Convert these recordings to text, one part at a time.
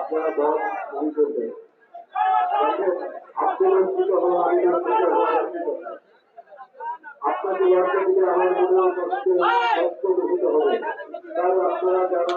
আপনারা দল শুরু করবেন আত্মরক্ষিত হওয়া আইনের থেকে রক্ষিত দিলে আমার মনে কষ্ট কষ্ট অনুভূত হবে কারণ আপনারা যারা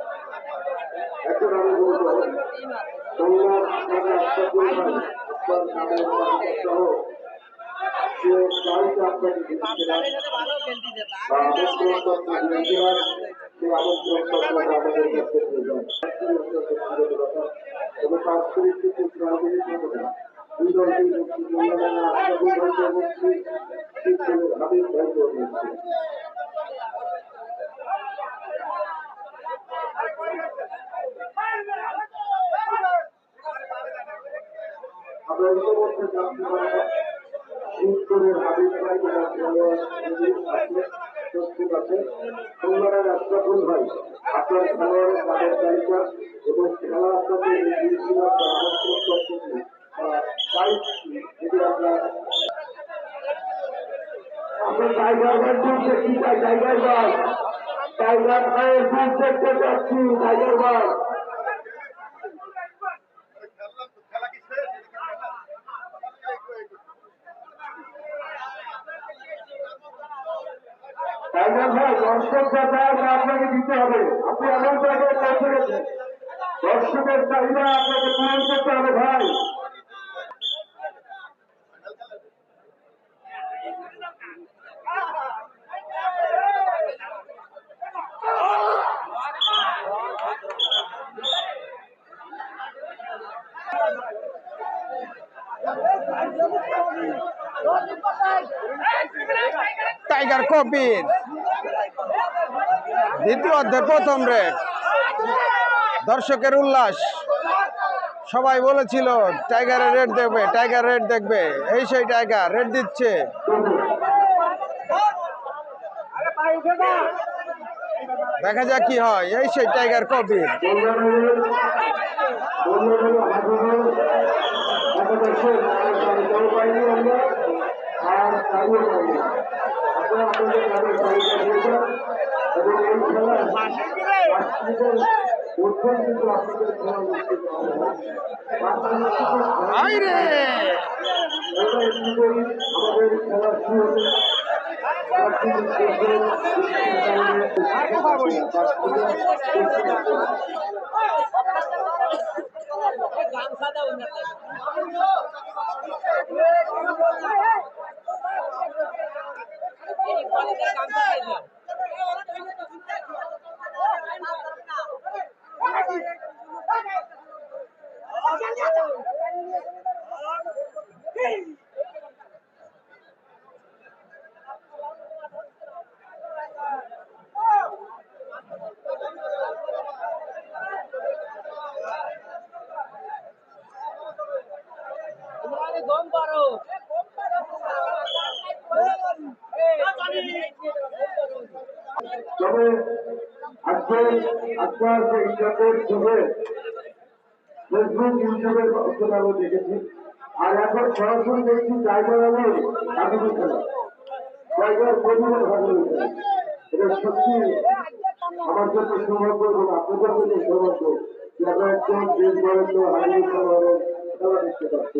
এখন আমি বলব তোমরা আপনারা একটা করবেন আপনার নামের সহ যে গাড়িটা আপনাকে দিচ্ছিলাম বা আমন্ত্রণ দিয়েছিলাম সেই আমন্ত্রণ পত্রটা আমাদের কাছে পেয়ে যান এবং পাঁচ তারিখ থেকে সরাসরি করবে না দুই দলকে মুক্তি মূল্যায়নে আশরাফুল ভাইকে মুক্তি শিবপুরের হাবিব ভাইকে মুক্তি আমরা ইতিমধ্যে জানতে আছে সোমবারের আশরাফুল ভাই, আপনার খেলোয়াড়ের টাইগার ভাই টাইগার ভাই টাইগার ভাইয়ের টাইগার ভাই টাইগার ভাই? দর্শক চাহিদা আপনাকে দিতে হবে। আপনি এমন জায়গায় পৌঁছে গেছেন দর্শকের চাহিদা আপনাকে পূরণ করতে হবে ভাই। টাইগার কবির দ্বিতীয় অধ্যায়, প্রথম রেট দর্শকের উল্লাস। সবাই বলেছিল টাইগারের রেট দেখবে টাইগার রেট দেখবে। এই সেই টাইগার রেট দিচ্ছে। দেখা যাক কি হয়। এই সেই টাইগার কবির আর চালু পাইনি আপনারা আপনাদের গ্রামের তালিকা দিয়েছেন এবং এই খেলায় বাচ্চাদের মধ্যে কিন্তু আপনাদের খেলা অনুষ্ঠিত হবে আই রে এটা একটু করি আমাদের খেলা শুরু হবে গম পারো। তবে আজকে আপনার যে ইন্টারনেট যুগে ফেসবুক ইউটিউবের মাধ্যমে আমি দেখেছি। আর এখন সরাসরি দেখছি আলী কাবিনী খেলা টাইগার কবিরের ভাগিনী এটা সত্যি আমার জন্য সৌভাগ্য এবং আপনাদের জন্য সৌভাগ্য যে আমরা একজন দেশ বরেণ্য হারিয়ে খেলোয়াড়ের খেলা দেখতে পাচ্ছি।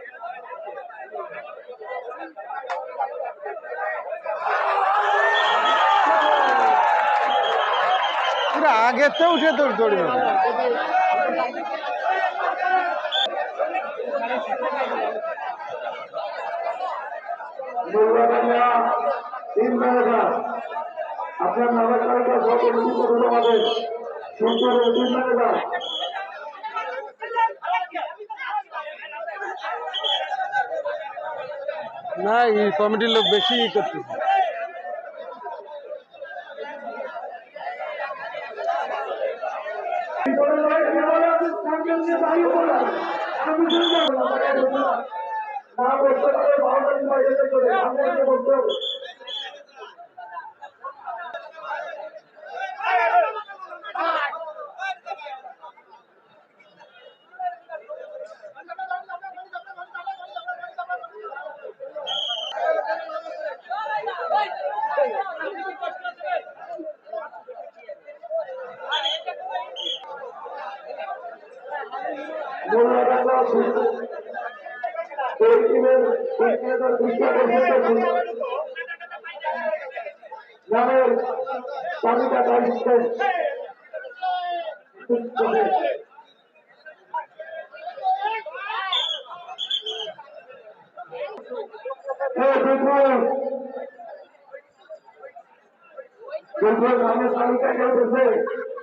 আগের তো উঠে তোর দৌড়বে আপনার নামের তালিকা যত লিখিত আমাদের শিলচরের তিন না কমিটির লোক বেশি করতেছে। না বসতে পারে বাউন্ডারি বা এতে করে সামনে এসে বসতে হবে মূল্যবানরা সেই টিমের সেই টিমের দৃষ্টি আকর্ষণ করছি গ্রামের তালিকা দায়িত্বে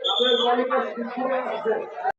গ্রামের তালিকা কেউ আছে